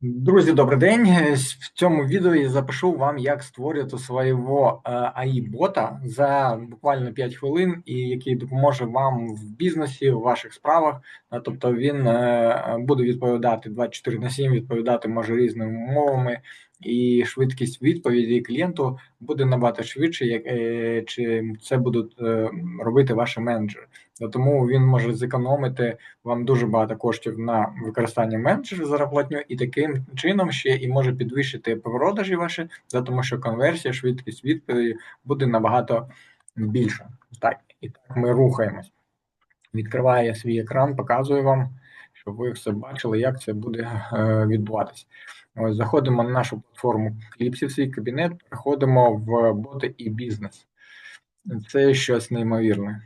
Друзі, добрий день. Е, В цьому відео я запишу вам, як створювати свого АІ-бота за буквально 5 хвилин, і який допоможе вам в бізнесі, в ваших справах. А, Тобто він е, буде відповідати 24 на 7, відповідати може різними мовами, і швидкість відповіді клієнту буде набагато швидше, як е, чи це будуть е, робити ваші менеджери. Тому він може зекономити вам дуже багато коштів на використання менеджерів зарплатню, і таким чином ще і може підвищити продажі ваші, тому що конверсія, швидкість відповіді буде набагато більша. Так, і так ми рухаємось. Відкриваю свій екран, показую вам, щоб ви все бачили, як це буде е, відбуватися. Ось заходимо на нашу платформу Кліпсі, свій кабінет, переходимо в боти і бізнес. Це щось неймовірне.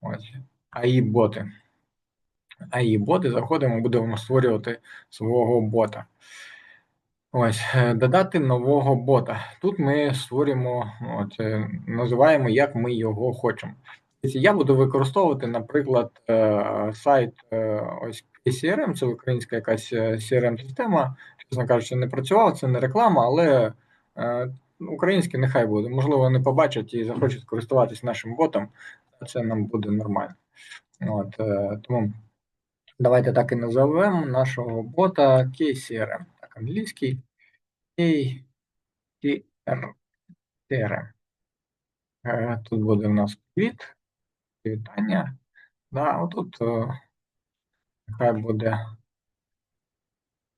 Ось. АІ боти. АІ боти заходимо, будемо створювати свого бота. Ось, е, додати нового бота. Тут ми створюємо, от, е, називаємо, як ми його хочемо. Я буду використовувати, наприклад, е, сайт ось CRM, це українська якась CRM-система. Чесно кажучи, не працював, це не реклама, але українське нехай буде. Можливо, вони побачать і захочуть користуватись нашим ботом, це нам буде нормально. От, Тому давайте так і назовемо нашого бота KCRM. Так, англійський KCRM. Тут буде у нас квіт, вітання. Да, отут нехай буде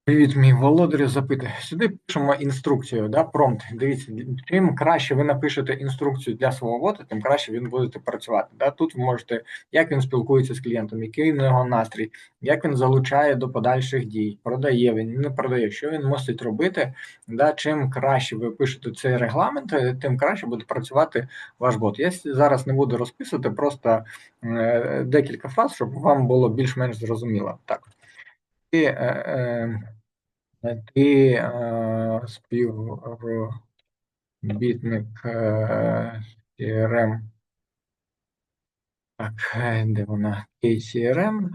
Привіт, мій володарю, запитує. Сюди пишемо інструкцію, да, промпт. Дивіться, чим краще ви напишете інструкцію для свого бота, тим краще він буде працювати. Да. Тут ви можете, як він спілкується з клієнтом, який його настрій, як він залучає до подальших дій, продає він, не продає, що він мусить робити. Да. Чим краще ви пишете цей регламент, тим краще буде працювати ваш бот. Я зараз не буду розписувати, просто е, декілька фраз, щоб вам було більш-менш зрозуміло. Так ти, е, е, ти е, співробітник CRM. Так, де вона? KCRM,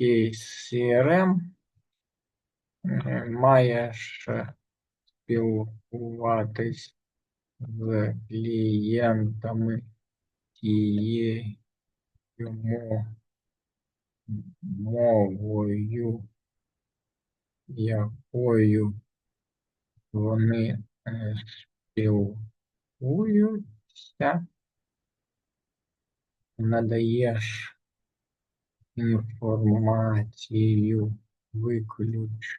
KCRM. Маєш спілкуватись з клієнтами тією мовою якою вони е, спілкуються, надаєш інформацію виключно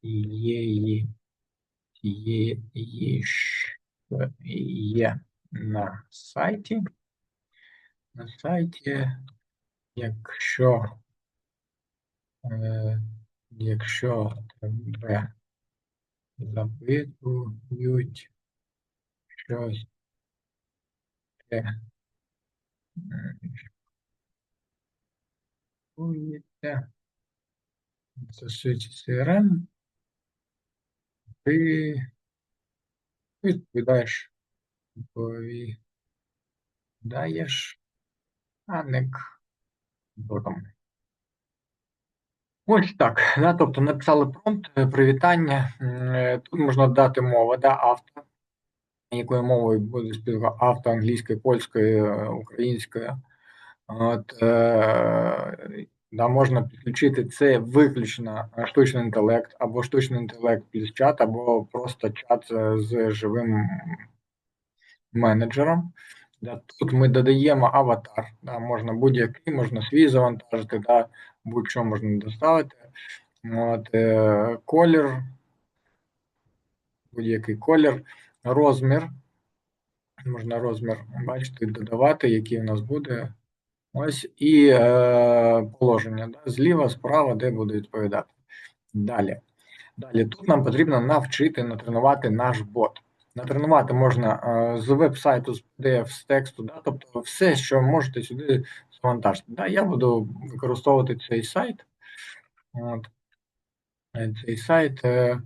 тієї, тієї, є на сайті. На сайті, якщо е, якщо тебе запитують щось те це суть CRM, ти відповідаєш, відповідаєш, а не ботом. Ось так. Да, Тобто написали промпт, е, привітання. Е, тут можна дати мову, да, авто, якою мовою буде спілкуватися авто англійською, польською, е, українською. От, е, да, Можна підключити це виключно штучний інтелект, або штучний інтелект плюс чат, або просто чат з живим менеджером. Да, Тут ми додаємо аватар. Да, Можна будь-який, можна свій завантажити, да, будь-що можна доставити. От, е, Колір, будь-який колір, розмір. Можна розмір, бачити, додавати, який у нас буде. Ось і е, положення. Да, Зліва, справа, де буде відповідати. Далі. Далі тут нам потрібно навчити натренувати наш бот. Натренувати можна е, з веб-сайту, з PDF, з тексту, да, тобто все, що можете сюди завантажити. Да, Я буду використовувати цей сайт. От. Цей сайт е,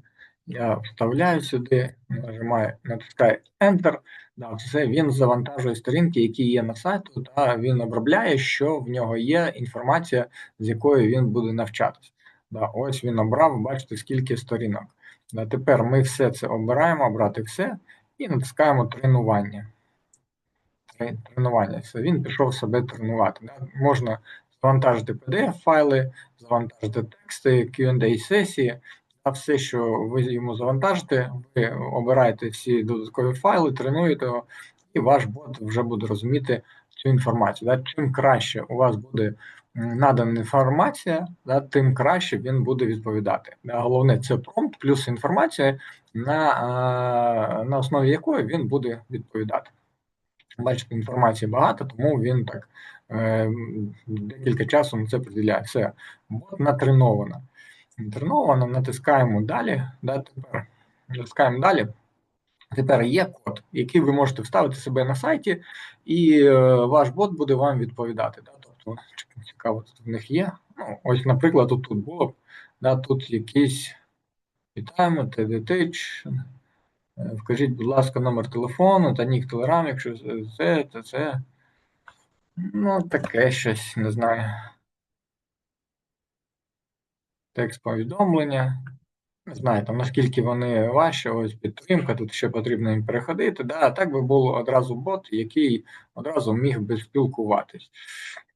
я вставляю сюди, нажимаю, натискаю Enter. Да, все, Він завантажує сторінки, які є на сайту, та він обробляє, що в нього є інформація, з якою він буде навчатися. Да, ось він обрав, бачите, скільки сторінок. Да, тепер ми все це обираємо, обрати все, і натискаємо тренування. Тренування. Все, він пішов себе тренувати. Можна завантажити PDF-файли, завантажити тексти, QA сесії, а все, що ви йому завантажите, ви обираєте всі додаткові файли, тренуєте його, і ваш бот вже буде розуміти цю інформацію. Да? Чим краще у вас буде надана інформація, да, тим краще він буде відповідати. Да? Головне, це промпт плюс інформація, на, на основі якої він буде відповідати. Бачите, інформації багато, тому він так е, декілька часу на це приділяє. Все, бот натреновано. Натреновано, натискаємо далі. Да, тепер Натискаємо далі. Тепер є код, який ви можете вставити себе на сайті, і е, ваш бот буде вам відповідати. Да? Тобто, цікаво, тут в них є. Ну, Ось, наприклад, тут, тут було б, да, тут якийсь вітаємо, е, Вкажіть, будь ласка, номер телефону та нік телеграм, якщо це, то це. Ну, таке щось, не знаю. Текст повідомлення. Не знаю, там наскільки вони важчі, ось підтримка, тут ще потрібно їм переходити. Да, Так би було одразу бот, який одразу міг би спілкуватись.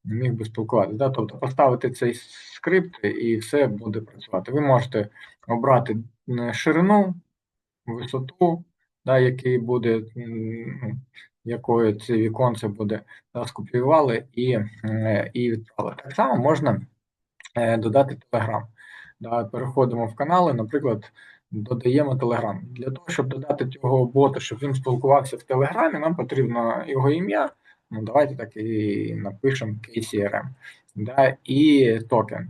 Міг би спілкуватись. Да? Тобто поставити цей скрипт і все буде працювати. Ви можете обрати ширину, висоту, да, який буде, ну, якою це віконце буде, да, скопіювали і, е, і відправили. Так само можна е, додати Telegram. Да, Переходимо в канали, наприклад, додаємо Telegram. Для того, щоб додати цього бота, щоб він спілкувався в Телеграмі, нам потрібно його ім'я. Ну, Давайте так і напишемо KCRM. Да, І токен.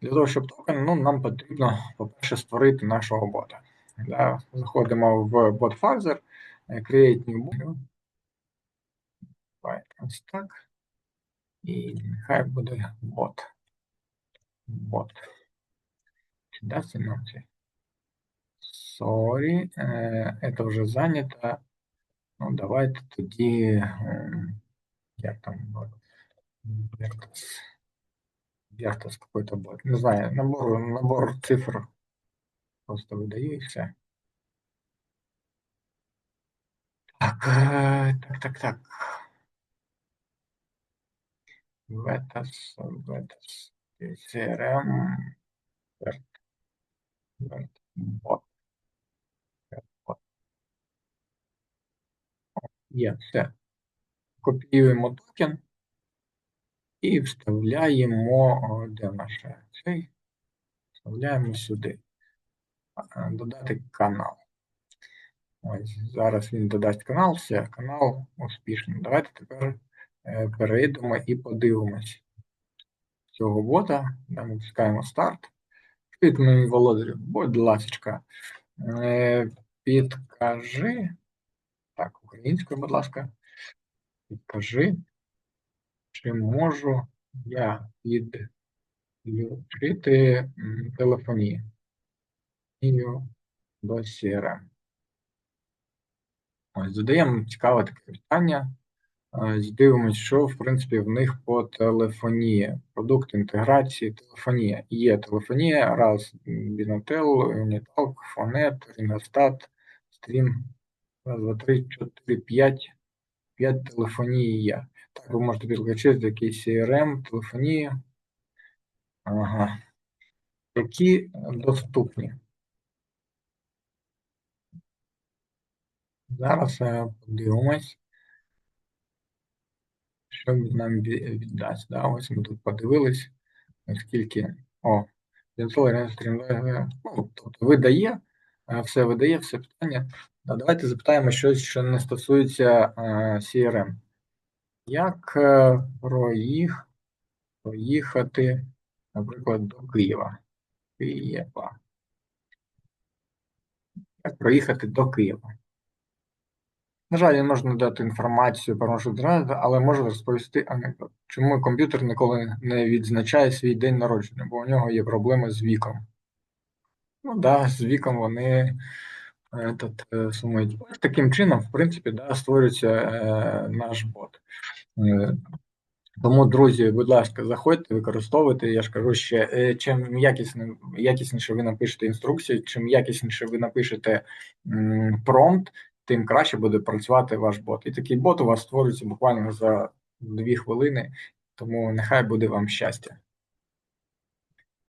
Для того, щоб токен, ну, нам потрібно, по-перше, створити нашого бота. Да, Заходимо в BotFazer, Create New Bot. Ось так. І нехай буде бот. Бот. Да, Синопси? Sorry, это вже занято. Ну, давайте тоді. Як там Вертас. Вертас какой-то будет. Не знаю, набор, набор цифр просто видаю і все. Так, так, так, так. Ветас, Ветас, CRM, Верт. Бот. Є все. Копіюємо токен і вставляємо, де наш цей? Вставляємо сюди. Додати канал. Ось, зараз він додасть канал, все, канал успішний. Давайте тепер е, перейдемо і подивимось цього бота. Натискаємо старт. Від мені володарю, будь ласка, е, підкажи. Так, українською, будь ласка, підкажи, чи можу я підключити телефонію до CRM. Ось, задаємо цікаве таке питання. Дивимось, що в принципі в них по телефонії. Продукт інтеграції, телефонія. Є телефонія, раз, Бінотел, Unitalk, Фонет, Рінгостат, Стрім, раз, два, три, чотири, п'ять. П'ять телефонії є. Так, ви можете підключити якийсь CRM, телефонії. Ага. Які доступні. Зараз подивимось що нам віддасть. Да? Ось ми тут подивились, наскільки. О, ну, тобто видає, все видає, все питання. Да, Давайте запитаємо щось, що не стосується CRM. Як е, проїх, проїхати, наприклад, до Києва? Києва. Як проїхати до Києва? На жаль, не можна дати інформацію про маршрут але можу розповісти анекдот. Чому комп'ютер ніколи не відзначає свій день народження, бо у нього є проблеми з віком. Ну так, да, з віком вони этот, е, сумують. Таким чином, в принципі, да, створюється е, наш бот. Е, Тому, друзі, будь ласка, заходьте, використовуйте. Я ж кажу, ще е, чим якісне, якісніше ви напишете інструкцію, чим якісніше ви напишете м, промпт, тим краще буде працювати ваш бот. І такий бот у вас створюється буквально за дві хвилини. Тому нехай буде вам щастя.